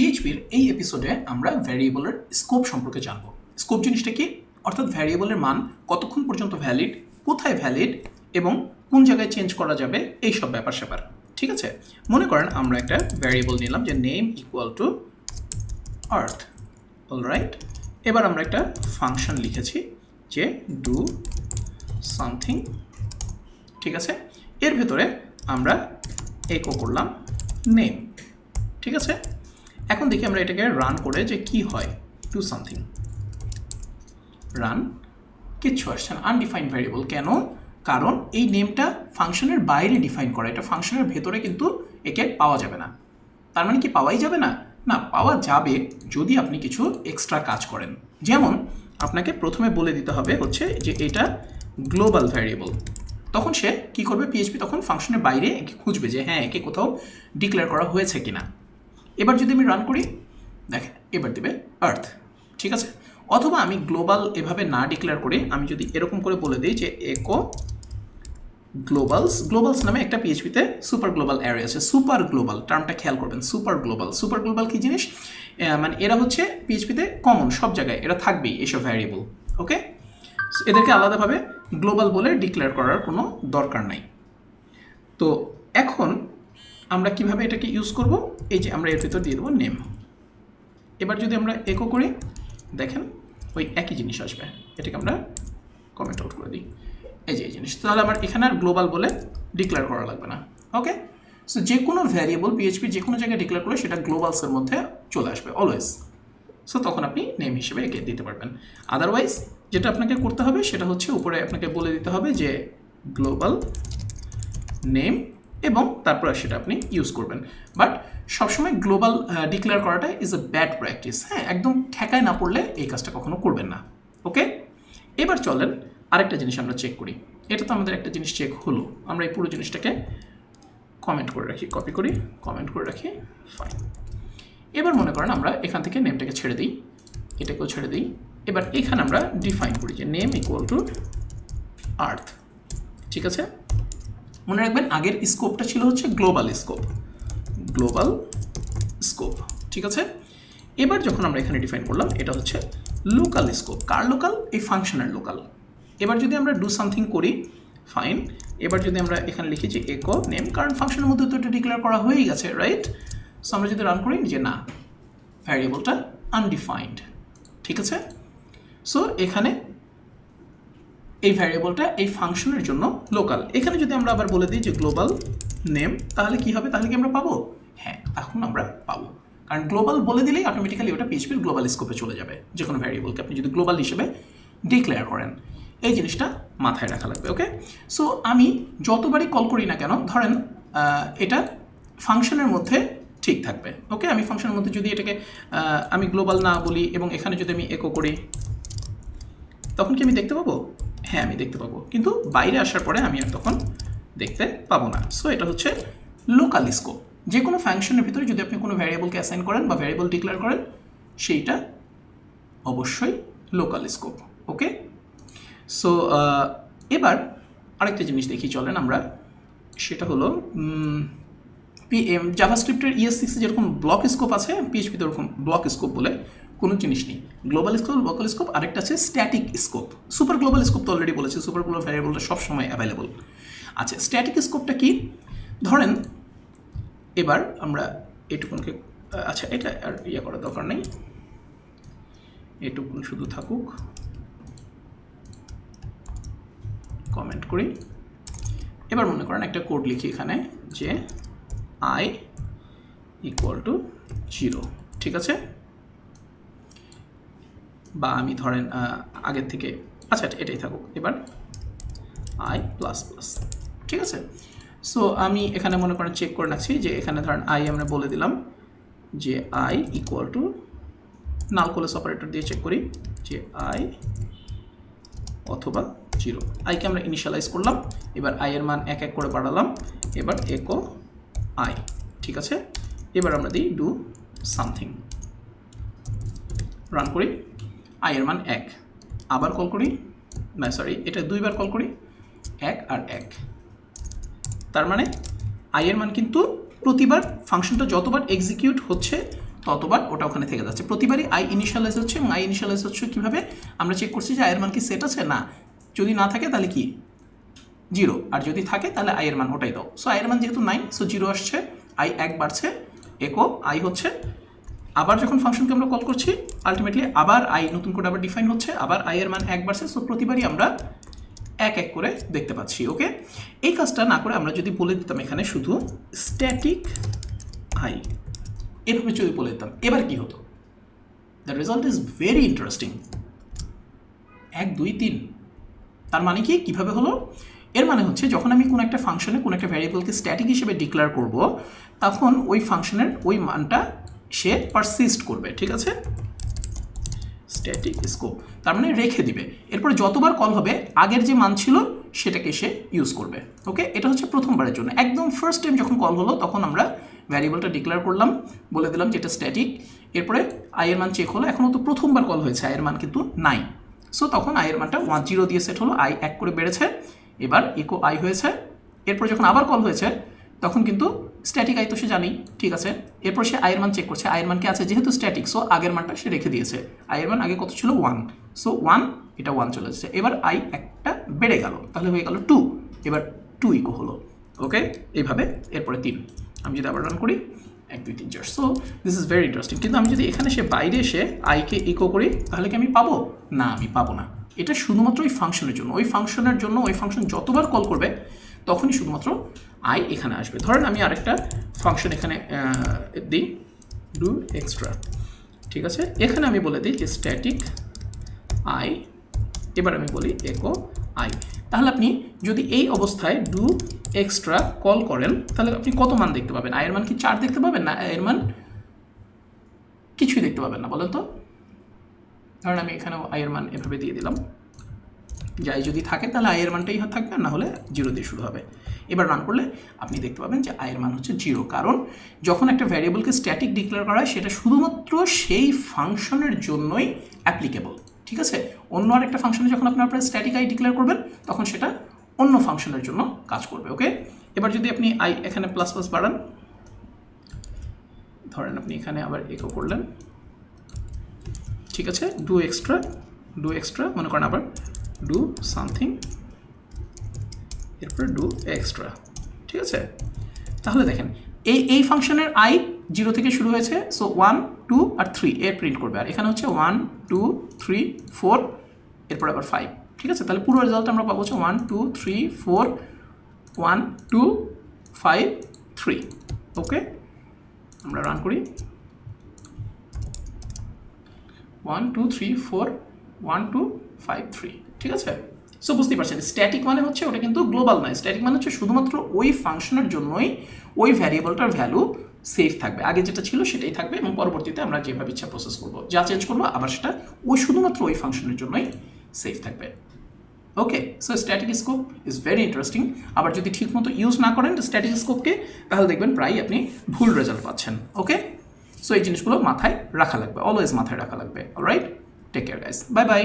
পিএইচপির এই এপিসোডে আমরা ভ্যারিয়েবলের স্কোপ সম্পর্কে জানব। স্কোপ জিনিসটা কি? অর্থাৎ ভ্যারিয়েবলের মান কতক্ষণ পর্যন্ত ভ্যালিড কোথায় ভ্যালিড এবং কোন জায়গায় চেঞ্জ করা যাবে, এই সব ব্যাপার স্যাপার। ঠিক আছে? মনে করেন আমরা একটা ভ্যারিয়েবল নিলাম যে name equal to earth all right এবার আমরা একটা ফাংশন লিখেছি যে ডু সামথিং ঠিক আছে? এর ভেতরে আমরা একো করলাম নেম ঠিক আছে? এখন দেখি আমরা এটাকে রান করে যে কি হয় ডু সামথিং রান কিচ্ছু আসছে না আনডিফাইন্ড ভ্যারিয়েবল কেন? কারণ এই নেমটা ফাংশনের বাইরে ডিফাইন করা, এটা ফাংশনের ভেতরে কিন্তু একে পাওয়া যাবে না। তার মানে কি পাওয়াই যাবে না? না, পাওয়া যাবে যদি আপনি কিছু এক্সট্রা কাজ করেন। যেমন, আপনাকে প্রথমে বলে দিতে হবে হচ্ছে যে এটা গ্লোবাল ভ্যারিয়েবল তখন সে কি করবে? পিএইচপি তখন ফাংশনের বাইরে একে খুঁজবে যে হ্যাঁ একে কোথাও ডিক্লেয়ার করা হয়েছে কিনা। এবার যদি আমি রান করি, দেখেন, এবার দেবে আর্থ ঠিক আছে? অথবা আমি গ্লোবাল এভাবে না ডিক্লেয়ার করে আমি যদি এরকম করে বলে দিই যে একো গ্লোবালস গ্লোবালস নামে একটা পিএইচপিতে সুপার গ্লোবাল অ্যারে আছে সুপার গ্লোবাল টার্মটা খেয়াল করবেন সুপার গ্লোবাল সুপার গ্লোবাল কি জিনিস? মানে এরা হচ্ছে পিএইচপিতে কমন সব জায়গায়, এরা থাকবেই এসব ভ্যারিয়েবল ওকে এদেরকে আলাদাভাবে গ্লোবাল বলে ডিক্লেয়ার করার কোনো দরকার নাই। তো এখন আমরা কীভাবে এটাকে ইউজ করব? এই যে আমরা এর ভিতর দিয়ে দেবো নেম এবার যদি আমরা একো করি, দেখেন ওই একই জিনিস আসবে। এটাকে আমরা কমেন্ট আউট করে দিই। এই যে এই জিনিস। তাহলে আমার এখানে আর গ্লোবাল বলে ডিক্লেয়ার করা লাগবে না। ওকে সো যে কোনো ভ্যারিয়েবল পিএইচপি যে কোনো জায়গায় ডিক্লেয়ার করলে সেটা গ্লোবালসের মধ্যে চলে আসবে অলওয়েজ সো তখন আপনি নেম হিসেবে একে দিতে পারবেন। আদারওয়াইজ যেটা আপনাকে করতে হবে সেটা হচ্ছে উপরে আপনাকে বলে দিতে হবে যে গ্লোবাল নেম এবং তারপরে সেটা আপনি ইউজ করবেন। বাট সবসময় গ্লোবাল ডিক্লেয়ার করাটা ইজ এ ব্যাড প্র্যাকটিস হ্যাঁ একদম ঠেকায় না পড়লে এই কাজটা কখনো করবেন না। ওকে এবার চলেন আরেকটা জিনিস আমরা চেক করি। এটা তো আমাদের একটা জিনিস চেক হলো। আমরা এই পুরো জিনিসটাকে কমেন্ট করে রাখি কপি করি কমেন্ট করে রাখি ফাইন এবার মনে করেন আমরা এখান থেকে নেমটাকে ছেড়ে দিই। এটাকেও ছেড়ে দিই। এবার এখানে আমরা ডিফাইন করি যে নেম ইকুয়াল টু আর্থ ঠিক আছে? মনে রাখবেন, আগের স্কোপটা ছিল হচ্ছে গ্লোবাল স্কোপ গ্লোবাল স্কোপ ঠিক আছে? এবার যখন আমরা এখানে ডিফাইন করলাম, এটা হচ্ছে লোকাল স্কোপ কার লোকাল এই ফাংশনের লোকাল এবার যদি আমরা ডু সামথিং করি ফাইন এবার যদি আমরা এখানে লিখি যে একো নেম কারণ ফাংশনের মধ্যে তো এটা ডিক্লেয়ার করা হয়েই গেছে রাইট সো আমরা যদি রান করি, যে না ভ্যারিয়েবলটা আনডিফাইন্ড ঠিক আছে? সো এখানে এই ভ্যারিয়েবলটা এই ফাংশনের জন্য লোকাল এখানে যদি আমরা আবার বলে দিই যে গ্লোবাল নেম তাহলে কি হবে? তাহলে কি আমরা পাবো? হ্যাঁ এখন আমরা পাবো। কারণ গ্লোবাল বলে দিলেই অটোমেটিক্যালি ওটা পিএইচপির গ্লোবাল স্কোপে চলে যাবে। যে কোনো ভ্যারিয়েবলকে আপনি যদি গ্লোবাল হিসেবে ডিক্লেয়ার করেন, এই জিনিসটা মাথায় রাখা লাগবে ওকে সো আমি যতবারই কল করি না কেন, ধরেন এটা ফাংশনের মধ্যে ঠিক থাকবে ওকে আমি ফাংশনের মধ্যে যদি এটাকে আমি গ্লোবাল না বলি এবং এখানে যদি আমি একো করি, তখন কি আমি দেখতে পাবো? হ্যাঁ আমি দেখতে পাবো। কিন্তু বাইরে আসার পরে আমি আর তখন দেখতে পাবো না। সো এটা হচ্ছে লোকাল স্কোপ যে কোনো ফাংশনের ভিতরে যদি আপনি কোনো ভ্যারিয়েবলকে অ্যাসাইন করেন বা ভ্যারিয়েবল ডিক্লেয়ার করেন, সেইটা অবশ্যই লোকাল স্কোপ ওকে সো এবার আরেকটা জিনিস দেখি, চলেন আমরা। সেটা হলো পিএম জাভাস্ক্রিপ্টের ইএস সিক্সে যেরকম ব্লক স্কোপ আছে পিএইচপিতে ওরকম ব্লক স্কোপ বলে কোনো জিনিস নেই। গ্লোবাল স্কোপ লোকাল স্কোপ আরেকটা আছে static scope super global scope তো অলরেডি বলেছে সুপার গ্লোবাল ভ্যারিয়েবলটা সবসময় অ্যাভেলেবল আচ্ছা স্ট্যাটিক স্কোপটা কি? ধরেন, এবার আমরা এটুকুনকে আচ্ছা এটা আর ইয়ে করার দরকার নেই। এটুকুন শুধু থাকুক। কমেন্ট করি। এবার মনে করেন একটা কোড লিখি এখানে যে আই ইকুয়াল টু জিরো ঠিক আছে? বা আমি ধরেন আগের থেকে আচ্ছা এটাই থাকুক, এবার আই প্লাস প্লাস ঠিক আছে? সো আমি এখানে মনে করেন চেক করে রাখছি যে এখানে ধরেন আই আমরা বলে দিলাম যে I equal to null coalesce operator দিয়ে চেক করি যে আই অথবা জিরো আইকে আমরা ইনিশিয়ালাইজ করলাম, এবার আই এর মান এক এক করে বাড়ালাম, এবার একো আই, ঠিক আছে? এবার আমরা দিই ডু সামথিং। রান করি, আই এর মান এক। আবার কল করি, না সরি এটা দুইবার কল করি, এক আর এক। তার মানে আই এর মান কিন্তু প্রতিবার ফাংশনটা যতবার এক্সিকিউট হচ্ছে, ততবার ওটা ওখানে থেকে যাচ্ছে। প্রতিবারই আই ইনিশিয়ালাইজ হচ্ছে এবং আই ইনিশিয়ালাইজ হচ্ছে কীভাবে? আমরা চেক করছি যে আয়ের মান কি সেট আছে? না। যদি না থাকে তাহলে কি? জিরো। আর যদি থাকে, তাহলে আয়ের মান ওটাই দাও। সো আয়ের মান যেহেতু নাইন সো জিরো আসছে আই এক বাড়ছে একো আই হচ্ছে, আবার যখন ফাংশনকে আমরা কল করছি আলটিমেটলি আবার আই নতুন করে আবার ডিফাইন হচ্ছে, আবার আই এর মান এক বাড়ছে সো প্রতিবারই আমরা এক এক করে দেখতে পাচ্ছি ওকে এই কাজটা না করে আমরা যদি বলে দিতাম এখানে শুধু স্ট্যাটিক আই এভাবে যদি বলে দিতাম, এবার কি হতো? The result is very interesting এক, দুই, তিন, তার মানে কি? কীভাবে হলো? এর মানে হচ্ছে যখন আমি কোনো একটা ফাংশনে কোনো একটা ভ্যারিয়েবলকে স্ট্যাটিক হিসেবে ডিক্লেয়ার করব, তখন ওই ফাংশনের ওই মানটা সে পারসিস্ট করবে, ঠিক আছে? স্ট্যাটিক স্কোপ তার মানে রেখে দিবে। এরপরে যতবার কল হবে, আগের যে মান ছিল, সেটাকে সে ইউজ করবে। ওকে এটা হচ্ছে প্রথমবারের জন্য। একদম ফার্স্ট টাইম যখন কল হলো, তখন আমরা ভ্যারিয়েবলটা ডিক্লেয়ার করলাম, বলে দিলাম যে এটা স্ট্যাটিক এরপরে আয়ের মান চেক হলো। এখনও তো প্রথমবার কল হয়েছে আয়ের মান কিন্তু নাই। সো তখন আয়ের মানটা ওয়ান জিরো দিয়ে সেট হলো। আই এক করে বেড়েছে। এবার ইকো আই হয়েছে। এরপর যখন আবার কল হয়েছে, তখন কিন্তু স্ট্যাটিক আই তো সে জানেই, ঠিক আছে? এরপর সে আয়ের মান চেক করছে। আয়ের মান কি আছে? যেহেতু স্ট্যাটিক সো আগের মানটা সে রেখে দিয়েছে। আয়ের মান আগে কত ছিল? ওয়ান সো ওয়ান এটা ওয়ান চলে যাচ্ছে এবার আই একটা বেড়ে গেল। তাহলে হয়ে গেল টু এবার টু ইকো হলো। ওকে এইভাবে এরপরে তিন। আমি যদি আবার রান করি, এক, দুই, তিন, চার। So this is very interesting কিন্তু আমি যদি এখানে সে বাইরে এসে আইকে ইকো করি, তাহলে কি আমি পাবো? না, আমি পাবো না। এটা শুধুমাত্র ওই ফাংশনের জন্য। ওই ফাংশনের জন্য, ওই ফাংশন যতবার কল করবে, তখনই শুধুমাত্র আই এখানে আসবে। ধরেন আমি আরেকটা ফাংশন এখানে দিই ডু এক্সট্রা ঠিক আছে? এখানে আমি বলে দিই যে স্ট্যাটিক আই এবার আমি বলি একো আই তাহলে আপনি যদি এই অবস্থায় ডু এক্সট্রা কল করেন, তাহলে আপনি কত মান দেখতে পাবেন? আয়ের মান কি চার দেখতে পাবেন না? আয়ের মান কিছুই দেখতে পাবেন না, বলেন তো? ধরেন আমি এখানে আয়ের মান এভাবে দিয়ে দিলাম। যাই যদি থাকে তাহলে আয়ের মানটাই থাকবে, আর না হলে জিরো দিয়ে শুরু হবে। এবার রান করলে আপনি দেখতে পাবেন যে আয়ের মান হচ্ছে জিরো। কারণ যখন একটা ভ্যারিয়েবলকে স্ট্যাটিক ডিক্লেয়ার করা হয়, সেটা শুধুমাত্র সেই ফাংশনের জন্যই অ্যাপ্লিকেবল ঠিক আছে? অন্য আরেকটা ফাংশনে যখন আপনি আপনার স্ট্যাটিক আই ডিক্লেয়ার করবেন, তখন সেটা অন্য ফাংশনের জন্য কাজ করবে ওকে এবার যদি আপনি আই এখানে প্লাস প্লাস বাড়ান, ধরেন আপনি এখানে আবার একো করলেন। ঠিক আছে? ডু এক্সট্রা ডু এক্সট্রা মনে করেন আবার ডু সামথিং এরপর ডু এক্সট্রা ঠিক আছে? তাহলে দেখেন, এই এই ফাংশনের আই জিরো থেকে শুরু হয়েছে সো ওয়ান টু আর থ্রি এর প্রিন্ট করবে। আর এখানে হচ্ছে ওয়ান টু থ্রি ফোর এরপর আবার ফাইভ ঠিক আছে? তাহলে পুরো রেজাল্ট আমরা পাবো হচ্ছে one two three four one two five three okay আমরা রান করি। One, two, three, four, one, two, five, three, ঠিক আছে? সো বুঝতেই পারছেন স্ট্যাটিক মানে হচ্ছে ওটা কিন্তু গ্লোবাল নয়। স্ট্যাটিক মানে হচ্ছে শুধুমাত্র ওই ফাংশনের জন্যই ওই ভ্যারিয়েবলটার ভ্যালু সেফ থাকবে। আগে যেটা ছিল সেটাই থাকবে এবং পরবর্তীতে আমরা যেভাবে ইচ্ছা প্রসেস করব, যা চেঞ্জ করব, আবার সেটা ওই শুধুমাত্র ওই ফাংশনের জন্যই সেফ থাকবে। Okay so static scope is very interesting আবার যদি ঠিকমতো ইউজ না করেন স্ট্যাটিক স্কোপকে তাহলে দেখবেন প্রায় আপনি ভুল রেজাল্ট পাচ্ছেন। ওকে সো এই জিনিসগুলো মাথায় রাখা লাগবে অলওয়েজ মাথায় রাখা লাগবে right take care guys bye bye